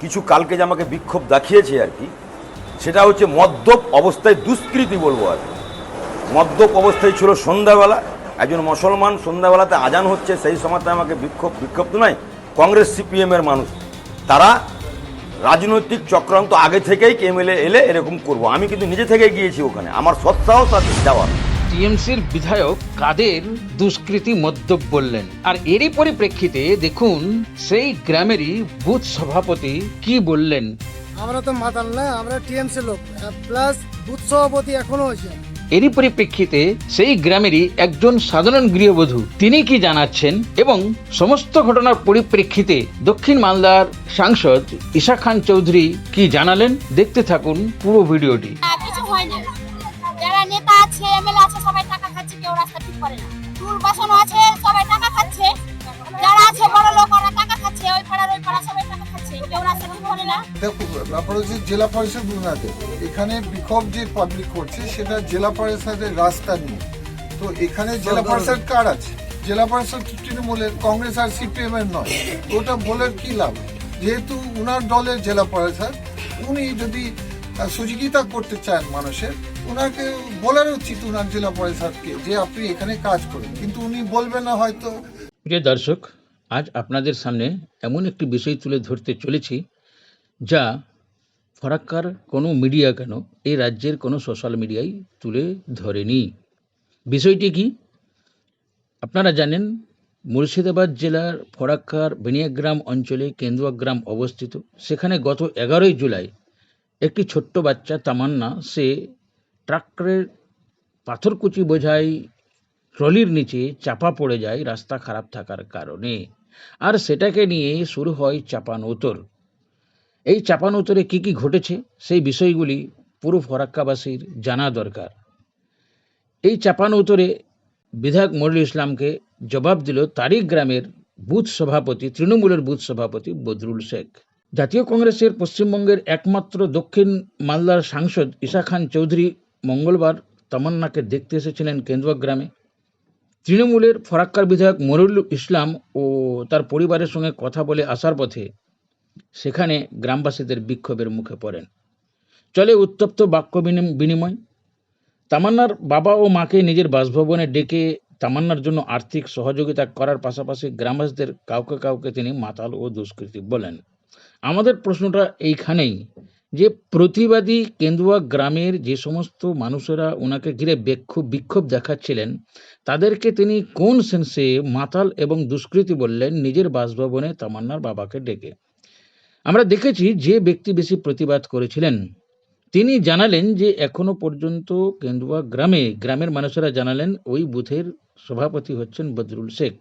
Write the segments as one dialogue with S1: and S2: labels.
S1: কিছু কালকে যে আমাকে বিক্ষোভ দেখিয়েছে আর কি, সেটা হচ্ছে মদ্যপ অবস্থায় দুষ্কৃতি বলব আর কি। মদ্যপ অবস্থায় ছিল সন্ধ্যাবেলা, একজন মুসলমান সন্ধ্যাবেলাতে আজান হচ্ছে, সেই সময়তে আমাকে বিক্ষোভ বিক্ষোভ তো নয়, কংগ্রেস সিপিএম এর মানুষ। তারা রাজনৈতিক চক্রান্ত আগে থেকেই কেমএলএ এলে এরকম করব। আমি কিন্তু নিজে থেকে গিয়েছি ওখানে, আমার সৎসাহস আছে যাওয়ার
S2: টিএমসির বিধায়ক কাদের দুষ্কৃতি মদ্যপ বললেন? আর এরই পরিপ্রেক্ষিতে দেখুন সেই গ্রামেরই বুথ সভাপতি কি বললেন?
S3: আমরা তো মাতাল না আমরা টিএমসি লোক। প্লাস বুথ সভাপতি এখনও আছে
S2: এরই পরিপ্রেক্ষিতে সেই গ্রামেরই একজন সাধারণ গৃহবধূ তিনি কি জানাচ্ছেন? এবং সমস্ত ঘটনার পরিপ্রেক্ষিতে দক্ষিণ মালদার সাংসদ ঈশা খান চৌধুরী কি জানালেন? দেখতে থাকুন পুরো ভিডিওটি।
S4: কিছু করে না। টুল আছে সবাই টাকা খাচ্ছে। যারা আছে বড় লোক ওরা টাকা খাচ্ছে। ওই পাড়ার ওই পাড়া সবাই টাকা খাচ্ছে। কেউ রাস্তা করে না।
S5: দেখো ব্যাপার হচ্ছে জেলা পরিষদ বুনাতে এখানে বিক্ষোভ যে পাবলিক করছে সেটা জেলা পরিষদের রাস্তা নিয়ে। তো এখানে জেলা পরিষদ কার আছে? জেলা পরিষদ তৃণমূলের কংগ্রেস আর সিপিএম এর নয় ওটা বলে কি লাভ? যেহেতু উনার দলের জেলা পরিষদ উনি যদি সহযোগিতা করতে চান মানুষের ওনাকে বলার উচিত উনার জেলা পরিষদকে যে আপনি এখানে কাজ করুন। কিন্তু উনি বলবেন না হয়তো।
S2: প্রিয় দর্শক, আজ আপনাদের সামনে এমন একটি বিষয় তুলে ধরতে চলেছি, যা ফরাক্কার কোনো মিডিয়া কেন, এই রাজ্যের কোনো সোশ্যাল মিডিয়ায় তুলে ধরেনি। বিষয়টি কি? আপনারা জানেন, মুর্শিদাবাদ জেলার ফরাক্কার বেনিয়াগ্রাম অঞ্চলে কেন্দুয়া গ্রাম অবস্থিত। সেখানে গত এগারোই জুলাই একটি ছোট্ট বাচ্চা তামান্না, সে ট্রাক্টরের পাথরকুচি বোঝাই ট্রলির নিচে চাপা পড়ে যায়, রাস্তা খারাপ থাকার কারণে। আর সেটাকে নিয়ে শুরু হয় চাপানোতর। এই চাপানোতরে কি কি ঘটেছে, সেই বিষয়গুলি পুরো ফরাক্কাবাসীর জানা দরকার। এই চাপানোতরে বিধায়ক মরুল ইসলামকে জবাব দিল তারিক গ্রামের বুথ সভাপতি, তৃণমূলের বুথ সভাপতি বদরুল শেখ। জাতীয় কংগ্রেসের পশ্চিমবঙ্গের একমাত্র দক্ষিণ মালদার সাংসদ ঈশা খান চৌধুরী মঙ্গলবার তামান্নাকে দেখতে এসেছিলেন কেন্দুয়া গ্রামে। তৃণমূলের ফরাক্কার বিধায়ক মরুল ইসলাম ও তার পরিবারের সঙ্গে কথা বলে আসার পথে সেখানে গ্রামবাসীদের বিক্ষোভের মুখে পড়েন। চলে উত্তপ্ত বাক্য বিনিময়। তামান্নার বাবা ও মাকে নিজের বাসভবনে ডেকে তামান্নার জন্য আর্থিক সহযোগিতা করার পাশাপাশি গ্রামবাসীদের কাউকে কাউকে তিনি মাতাল ও দুষ্কৃতী বলেন। আমাদের প্রশ্নটা এইখানেই যে প্রতিবাদী কেন্দুয়া গ্রামের যে সমস্ত মানুষেরা ওনাকে ঘিরে বিক্ষোভ বিক্ষোভ দেখাচ্ছিলেন, তাদেরকে তিনি কোন সেন্সে মাতাল এবং দুষ্কৃতী বললেন নিজের বাসভবনে তামান্নার বাবাকে ডেকে? আমরা দেখেছি যে ব্যক্তি বেশি প্রতিবাদ করেছিলেন। তিনি জানালেন যে এখনও পর্যন্ত কেন্দুয়া গ্রামে, গ্রামের মানুষেরা জানালেন ওই বুথের সভাপতি হচ্ছেন বদরুল শেখ।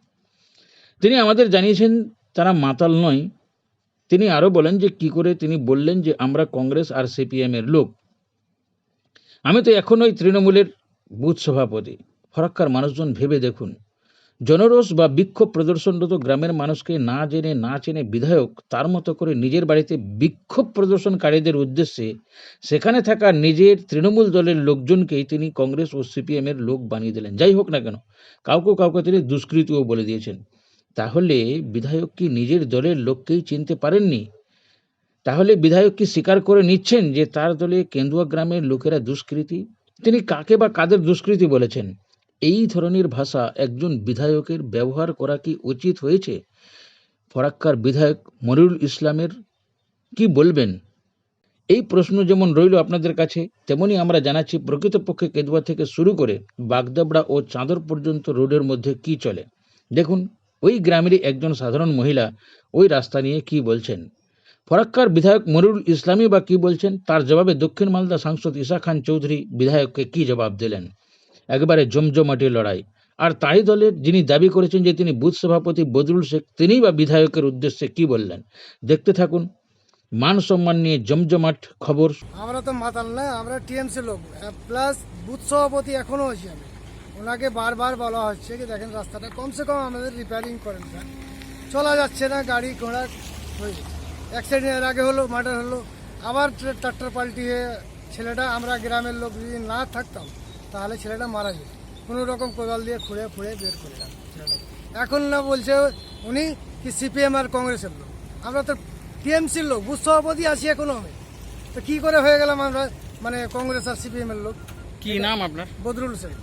S2: তিনি আমাদের জানিয়েছেন, তারা মাতাল নয় তিনি আরও বলেন যে, কি করে তিনি বললেন যে, আমরা কংগ্রেস আর সিপিএম এর লোক। আমি তো এখনোই তৃণমূলের বুথ সভাপতি। ফরাক্কার মানুষজন ভেবে দেখুন। জনরোষ বা বিক্ষোভ প্রদর্শনরত গ্রামের মানুষকে না জেনে, না চেনে বিধায়ক, তার মতো করে নিজের বাড়িতে বিক্ষোভ প্রদর্শনকারীদের উদ্দেশ্যে সেখানে থাকা নিজের তৃণমূল দলের লোকজনকেই তিনি কংগ্রেস ও সিপিএমের লোক বানিয়ে দিলেন। যাই হোক না কেন, কাউকে কাউকে তিনি দুষ্কৃতিও বলে দিয়েছেন। তাহলে বিধায়ক কি নিজের দলের লোককেই চিনতে পারেননি? তাহলে বিধায়ক কি স্বীকার করে নিচ্ছেন যে তার দলে কেন্দুয়া গ্রামের লোকেরা দুষ্কৃতী? তিনি কাকে বা কাদের দুষ্কৃতী বলেছেন? এই ধরনের ভাষা একজন বিধায়কের ব্যবহার করা কি উচিত হয়েছে? ফরাক্কার বিধায়ক মরিউল ইসলামের কি বলবেন? এই প্রশ্ন যেমন রইল আপনাদের কাছে, তেমনি আমরা জানাচ্ছি প্রকৃতপক্ষে কেদুয়া থেকে শুরু করে বাগদাবড়া ও চাঁদর পর্যন্ত রোডের মধ্যে কি চলে। দেখুন ওই গ্রামেরই একজন সাধারণ মহিলা ওই রাস্তা নিয়ে কি বলছেন? ফরাক্কার বিধায়ক মনিরুল ইসলামী বা কি বলছেন? তার জবাবে দক্ষিণ মালদা সাংসদ ঈশা খান চৌধুরী বিধায়ককে কি জবাব দিলেন? একবারে জমজমাটি লড়াই। আর তাই দলের যিনি দাবি করেছেন যে তিনি বুথ সভাপতি বদরুল শেখ তিনিই বা বিধায়কের উদ্দেশ্যে কি বললেন? দেখতে থাকুন। মান সম্মান নিয়ে জমজমাট খবর।
S3: আমরা তো মাতাল না, আমরা টিএমসি লোক। প্লাস বুথ সভাপতি এখনও আছি আমি। ওনাকে বারবার বলা হচ্ছে কি দেখেন রাস্তাটা কমসে কম আমাদের রিপেয়ারিং করেন স্যার। চলা যাচ্ছে না গাড়ি ঘোড়া হয়ে অ্যাক্সিডেন্ট এর আগে হলো মার্ডার হলো আবার ট্রে- ট্রাক্টর পাল্টিয়ে ছেলেটা আমরা গ্রামের লোক যদি না থাকতাম তাহলে ছেলেটা মারা যেত। কোনো রকম কোদাল দিয়ে খুঁড়ে খুঁড়ে বের করে দিলাম এখন না বলছে উনি কি সিপিএম আর কংগ্রেসের লোক। আমরা তো টিএমসির লোক বুথ সভাপতি আছি এখনও আমি। তো কী করে হয়ে গেলাম আমরা মানে কংগ্রেস আর সিপিএম এর লোক?
S2: কি নাম আপনার?
S3: বদরুল হোসেন।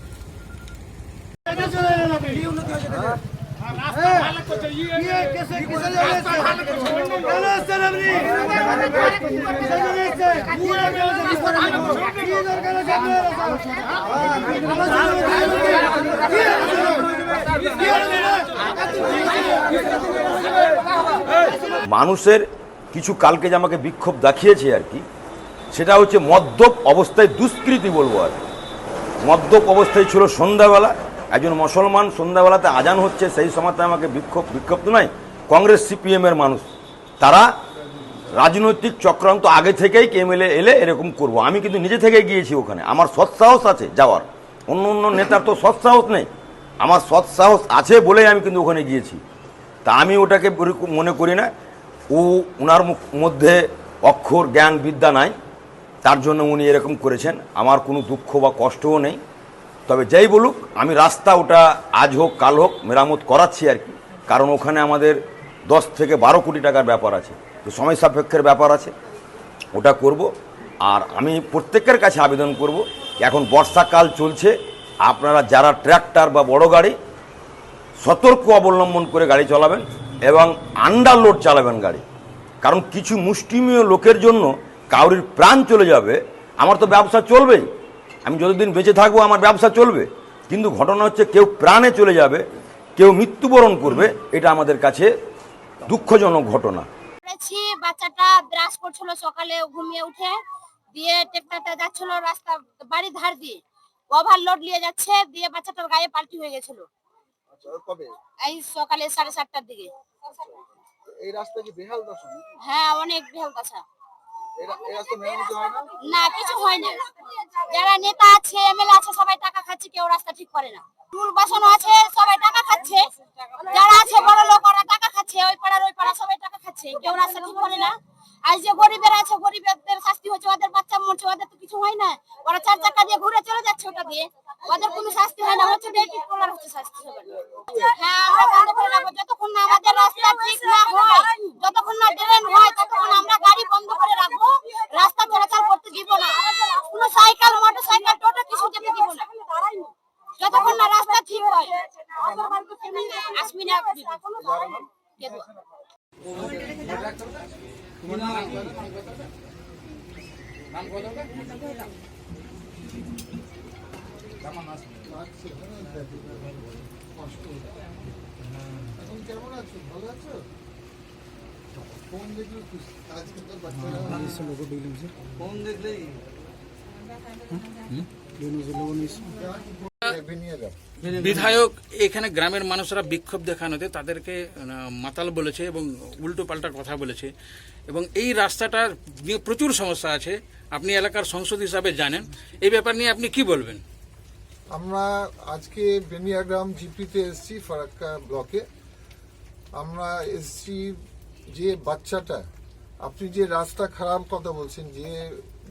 S1: মানুষের কিছু কালকে যে আমাকে বিক্ষোভ দেখিয়েছে আর কি সেটা হচ্ছে মদ্যপ অবস্থায় দুষ্কৃতি বলব আর কি। মদ্যপ অবস্থায় ছিল সন্ধ্যাবেলা একজন মুসলমান সন্ধ্যাবেলাতে আজান হচ্ছে, সেই সময়তে আমাকে বিক্ষোভ বিক্ষোভ তো নয় কংগ্রেস সিপিএমের মানুষ। তারা রাজনৈতিক চক্রান্ত আগে থেকেই এমএলএ এলে এরকম করব। আমি কিন্তু নিজে থেকে গিয়েছি ওখানে। আমার সৎসাহস আছে যাওয়ার। অন্য অন্য নেতার তো সৎসাহস নেই। আমার সৎসাহস আছে বলেই আমি কিন্তু ওখানে গিয়েছি। তা আমি ওটাকে মনে করি না। ও ওনার মধ্যে অক্ষর, জ্ঞান, বিদ্যা নাই। তার জন্য উনি এরকম করেছেন। আমার কোনো দুঃখ বা কষ্টও নেই। তবে যাই বলুক, আমি রাস্তা ওটা আজ হোক, কাল হোক মেরামত করাচ্ছি আর কি। কারণ ওখানে আমাদের দশ থেকে বারো কোটি টাকার ব্যাপার আছে। তো সময় সাপেক্ষের ব্যাপার আছে। ওটা করব। আর আমি প্রত্যেকের কাছে আবেদন করব, এখন বর্ষাকাল চলছে, আপনারা যারা ট্র্যাক্টর বা বড় গাড়ি, সতর্ক অবলম্বন করে গাড়ি চালাবেন এবং আন্ডারলোড চালাবেন গাড়ি। কারণ কিছু মুষ্টিমীয় লোকের জন্য কাউরির প্রাণ চলে যাবে, আমার তো ব্যবসা চলবেই। আমি যতদিন বেঁচে থাকব আমার ব্যবসা চলবে। কিন্তু ঘটনা হচ্ছে কেউ প্রাণে চলে যাবে কেউ মৃত্যুবরণ করবে এটা আমাদের কাছে দুঃখজনক ঘটনা।
S4: করেছি বাচ্চাটা ব্রাশ করছিল সকালে ঘুমিয়ে উঠে দিয়ে ট্রেক্টরটা যাচ্ছিল রাস্তা বাড়ি ধার দিয়ে। ওভারলোড নিয়ে যাচ্ছে দিয়ে বাচ্চাটার গায়ে পাল্টি হয়ে গেছিল।
S5: কবে?
S4: এই সকালে সাড়ে সাতটার দিকে।
S5: এই রাস্তা কি বেহাল দশা
S4: হ্যাঁ অনেক বেহাল দশা
S5: এই রাস্তা মেরামতি হয় না?
S4: কিছু হয় না। যারা নেতা আছে, এমএলএ আছে, সবাই টাকা খাচ্ছে, কেউ রাস্তা ঠিক করে না। টুল বাসনও আছে, সবাই টাকা খাচ্ছে। যারা আছে, বড় লোক, ওরা টাকা খাচ্ছে। ওই পাড়ার ওই পাড়া সবাই টাকা খাচ্ছে। কেউ রাস্তা ঠিক করে না। আজ যে গরিবের আছে গরিবের শাস্তি হচ্ছে, ওদের বাচ্চা মরছে, ওদের তো কিছু হয় না। ওরা চার চাকা দিয়ে ঘুরে চলে যাচ্ছে ওটা দিয়ে। ওদের কোনো শাস্তি হয় না। হচ্ছে ডেটি ট্রলার হচ্ছে শাস্তি হ্যাঁ আমরা বন্ধ করে রাখব যতক্ষণ না আমাদের রাস্তা ঠিক না হয়, যতক্ষণ না ড্রেন হয়, ততক্ষণ আমরা গাড়ি বন্ধ করে রাখব রাস্তা চলাচল করতে দিব না কোনো সাইকেল মোটর সাইকেল টোটো কিছু যেতে দিব না যতক্ষণ না রাস্তা ঠিক হয়। আসবি না।
S5: এখন কেমন আছো ভালো আছো ফোন দেখলে বাচ্চারা ফোন দেখলেই
S2: বিধায়ক, এখানে গ্রামের মানুষরা বিক্ষোভ দেখানোতে তাদেরকে মাতাল বলেছে এবং উল্টো পাল্টা কথা বলেছে। এবং এই রাস্তাটার নিয়ে প্রচুর সমস্যা আছে। আপনি এলাকার সংসদ হিসাবে জানেন। এই ব্যাপার নিয়ে আপনি কি বলবেন?
S5: আমরা আজকে বেনিয়াগ্রাম জিপিতে এসছি, ফারাক্কা ব্লকে। আমরা এসছি যে বাচ্চাটা, আপনি যে রাস্তা খারাপ কথা বলছেন, যে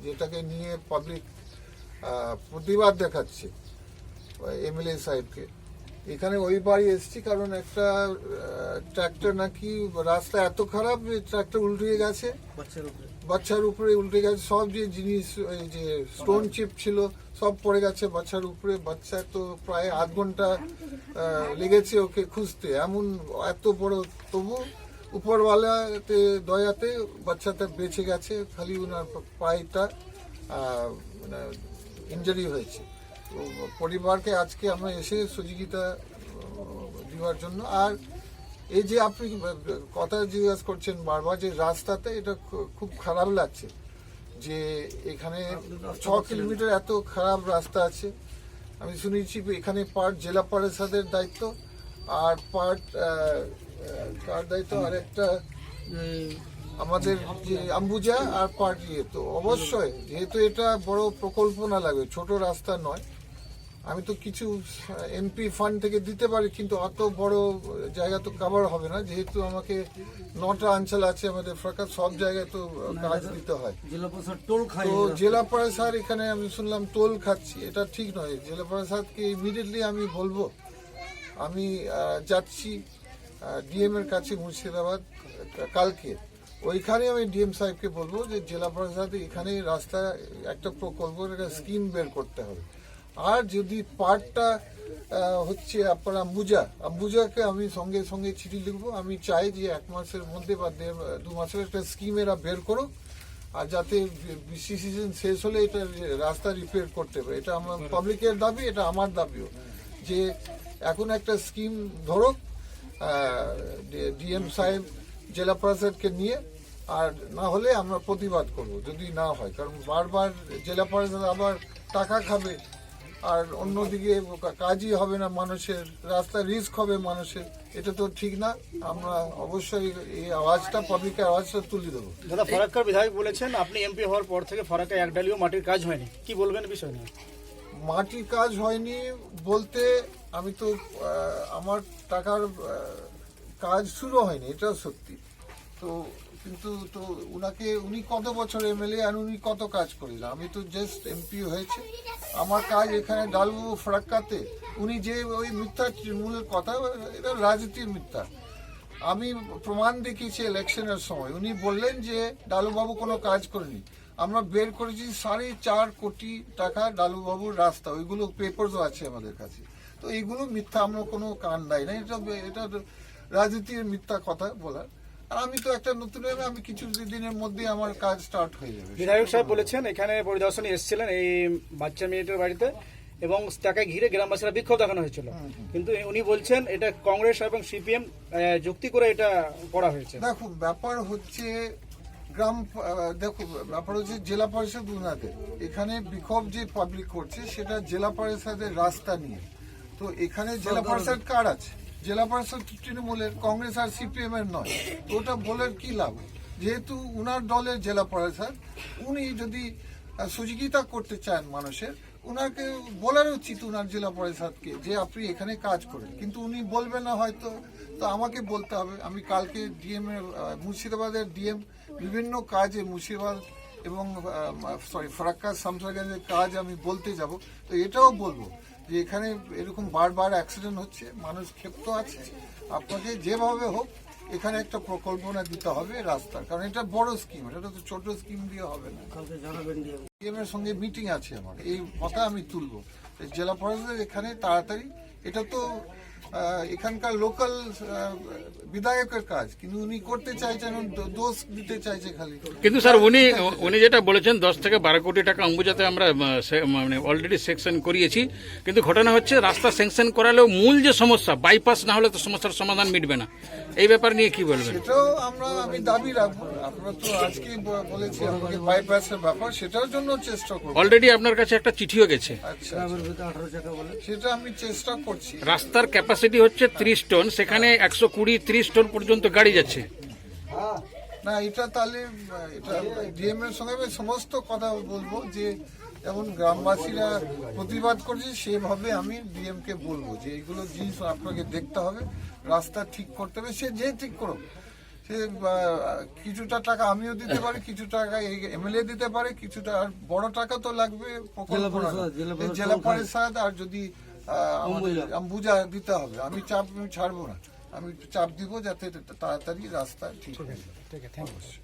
S5: যেটাকে নিয়ে পাবলিক প্রতিবাদ দেখাচ্ছে এমএলএ সাহেবকে। এখানে ওই বাড়ি এসেছি কারণ একটা ট্র্যাক্টর নাকি রাস্তা এত খারাপ যে ট্র্যাক্টর উল্টে গেছে। বাচ্চার উপরে। উল্টে গেছে সব যে জিনিস এই যে স্টোন চিপ ছিল সব পড়ে গেছে বাচ্চার উপরে। বাচ্চা তো প্রায় আধ ঘণ্টা লেগেছে ওকে খুঁজতে। এমন এত বড় তবু উপরওয়ালাতে দয়াতে বাচ্চাটা বেঁচে গেছে খালি ওনার পায়েটা মানে ইঞ্জারি হয়েছে। তো পরিবারকে আজকে আমরা এসে সহযোগিতা আহ, দেওয়ার জন্য। আর এই যে আপনি কথা জিজ্ঞাসা করছেন বারবার যে রাস্তাতে এটা খুব খারাপ লাগছে যে এখানে ছ কিলোমিটার এত খারাপ রাস্তা আছে। আমি শুনেছি এখানে পার্ট জেলা পরিষদের দায়িত্ব। আর পার্ট কার দায়িত্ব? আর একটা আমাদের যে আম্বুজা আর পার্ট তো অবশ্যই যেহেতু এটা বড় প্রকল্প না লাগবে ছোট রাস্তা নয়। আমি তো কিছু এমপি ফান্ড থেকে দিতে পারি কিন্তু অত বড় জায়গা তো কভার হবে না। যেহেতু আমাকে নটা অঞ্চল আছে আমাদের সরকার সব জায়গায় তো কাজ দিতে হয়। তো জেলা পরিষদ এখানে আমি শুনলাম টোল খাচ্ছি এটা ঠিক নয়। জেলা পরিষদকে ইমিডিয়েটলি আমি বলব আমি যাচ্ছি ডিএম এর কাছে মুর্শিদাবাদ কালকে। ওইখানে আমি ডিএম সাহেবকে বলব যে জেলা প্রশাসন এখানে রাস্তা, একটা প্রকল্প স্কিম বের করতে হবে। আর যদি পার্টটা হচ্ছে আপনার আম্বুজা, আম্বুজাকে আমি সঙ্গে সঙ্গে চিঠি লিখব। আমি চাই যে এক মাসের মধ্যে বা দু মাসের একটা স্কিম এরা বের করো আর যাতে বৃষ্টি সিজন শেষ হলে এটা রাস্তা রিপেয়ার করতে হবে এটা আমার পাবলিকের দাবি, এটা আমার দাবিও। যে এখন একটা স্কিম ধরো ডিএম সাহেব জেলা প্রশাসনকে নিয়ে আর না হলে আমরা প্রতিবাদ করব যদি না হয়। কারণ বারবার জেলা প্রশাসন আবার টাকা খাবে আর অন্যদিকে কাজই হবে না মানুষের রাস্তা রিস্ক হবে মানুষের এটা তো ঠিক না। আমরা অবশ্যই এই আওয়াজটা পাবলিকের আওয়াজটা তুলে দেবো।
S6: দাদা ফরাক্কার বিধায়ক বলেছেন আপনি এমপি হওয়ার পর থেকে ফরাক্কায় এক ডালিও মাটির কাজ হয়নি। কি বলবেন বিষয় নিয়ে?
S5: মাটির কাজ হয়নি বলতে আমি তো আমার টাকার কাজ শুরু হয়নি এটা সত্যি। তো কিন্তু তো উনাকে, উনি কত বছর এমএলএ আর উনি কত কাজ করেছেন আমি তো জাস্ট এমপি হয়েছে। আমার কাজ এখানে ডালবু ফরাক্কাতে উনি যে ওই মিথ্যা তৃণমূলের কথা, এটা রাজনীতির মিথ্যা। আমি প্রমাণ দেখিয়েছি ইলেকশনের সময়। উনি বললেন যে, ডালুবাবু কোনো কাজ করেনি। আমরা বের করেছি সাড়ে চার কোটি টাকা ডালুবাবুর রাস্তা। ওইগুলো পেপারসও আছে আমাদের কাছে। তো এইগুলো মিথ্যা, আমরা কোনো কান নাই না। এটা এটা রাজনীতির মিথ্যা কথা বলার। আর আমি তো একটা নতুন আমি কিছু দিনের মধ্যে আমার কাজ স্টার্ট হয়ে যাবে।
S6: বিধায়ক সাহেব বলেছেন এখানে পরিদর্শনে এসেছিলেন এই বাচ্চা মেয়েটার বাড়িতে এবং তাকে ঘিরে গ্রামবাসীরা বিক্ষোভ দেখানো হয়েছিল। কিন্তু উনি বলছেন এটা কংগ্রেস এবং সিপিএম যুক্তি করে এটা করা হয়েছে।
S5: দেখো ব্যাপার হচ্ছে গ্রাম দেখো ব্যাপার হচ্ছে জেলা পরিষদ উনাতে এখানে বিক্ষোভ যে পাবলিক করছে সেটা জেলা পরিষদের রাস্তা নিয়ে। তো এখানে জেলা পরিষদ কার আছে? জেলা পরিষদ তৃণমূলের কংগ্রেস আর সিপিএম এর নয়। ওটা বলে কি লাভ? যেহেতু উনার দলের জেলা পরিষদ উনি যদি আহ, সহযোগিতা করতে চান মানুষের উনাকে বলার উচিত উনার জেলা পরিষদকে যে আপনি এখানে কাজ করেন। কিন্তু উনি বলবেন না হয়তো তো আমাকে বলতে হবে। আমি কালকে ডিএম এর মুর্শিদাবাদের ডিএম বিভিন্ন কাজে মুর্শিদাবাদ এবং সরি ফরাক্কা শামসারগঞ্জের কাজ আমি বলতে যাব। তো এটাও বলব। যে এখানে এরকম বারবার অ্যাক্সিডেন্ট হচ্ছে মানুষ ক্ষেপ্ত আছে। আপনাকে যেভাবে হোক এখানে একটা প্রকল্পনা দিতে হবে রাস্তার। কারণ এটা বড় স্কিম এটা তো ছোট স্কিম দিয়ে হবে না। ডিএম এর সঙ্গে মিটিং আছে আমার। এই কথা আমি তুলবো। জেলা পরিষদের এখানে তাড়াতাড়ি এটা তো এখানকার লোকাল বিধায়কের কাজ। কিন্তু উনি করতে চাইছেন দোষ দিতে চাইছে খালি।
S2: কিন্তু স্যার উনি উনি যেটা বলেছেন দশ থেকে বারো কোটি টাকা অম্বুজাতে আমরা মানে অলরেডি সেকশন করিয়েছি। কিন্তু ঘটনা হচ্ছে রাস্তা স্যাংশন করালেও মূল যে সমস্যা বাইপাস না হলে তো সমস্যার সমাধান মিটবে না। এই ব্যাপার নিয়ে কি বলবেন?
S5: সেটাও আমরা আমি দাবি রাখব। আপনারা তো আজকে বলেছি আমাকে বাইপাসের ব্যাপার সেটার জন্য চেষ্টা করব।
S2: অলরেডি আপনার কাছে একটা চিঠিও গেছে।
S5: আচ্ছা সেটা আমি চেষ্টা করছি।
S2: রাস্তার ক্যাপাসিটি হচ্ছে ত্রিশ টন সেখানে একশো কুড়ি ত্রিশ টন পর্যন্ত গাড়ি যাচ্ছে।
S5: না এটা তাহলে এটা ডিএম এর সঙ্গে আমি সমস্ত কথা বলব যে যেমন গ্রামবাসীরা প্রতিবাদ করছে সেভাবে আমি ডিএম কে বলব যে এইগুলো জিনিস আপনাকে দেখতে হবে রাস্তা ঠিক করতে হবে সে যে ঠিক করুক। সে কিছুটা টাকা আমিও দিতে পারি কিছু টাকা এমএলএ দিতে পারে কিছুটা আর বড় টাকা তো লাগবে জেলা পরিষদ আর যদি আমাদের আম্বুজা দিতে হবে। আমি চাপ আমি ছাড়বো না। আমি চাপ দিব যাতে তাড়াতাড়ি রাস্তা ঠিক হয়ে যায়।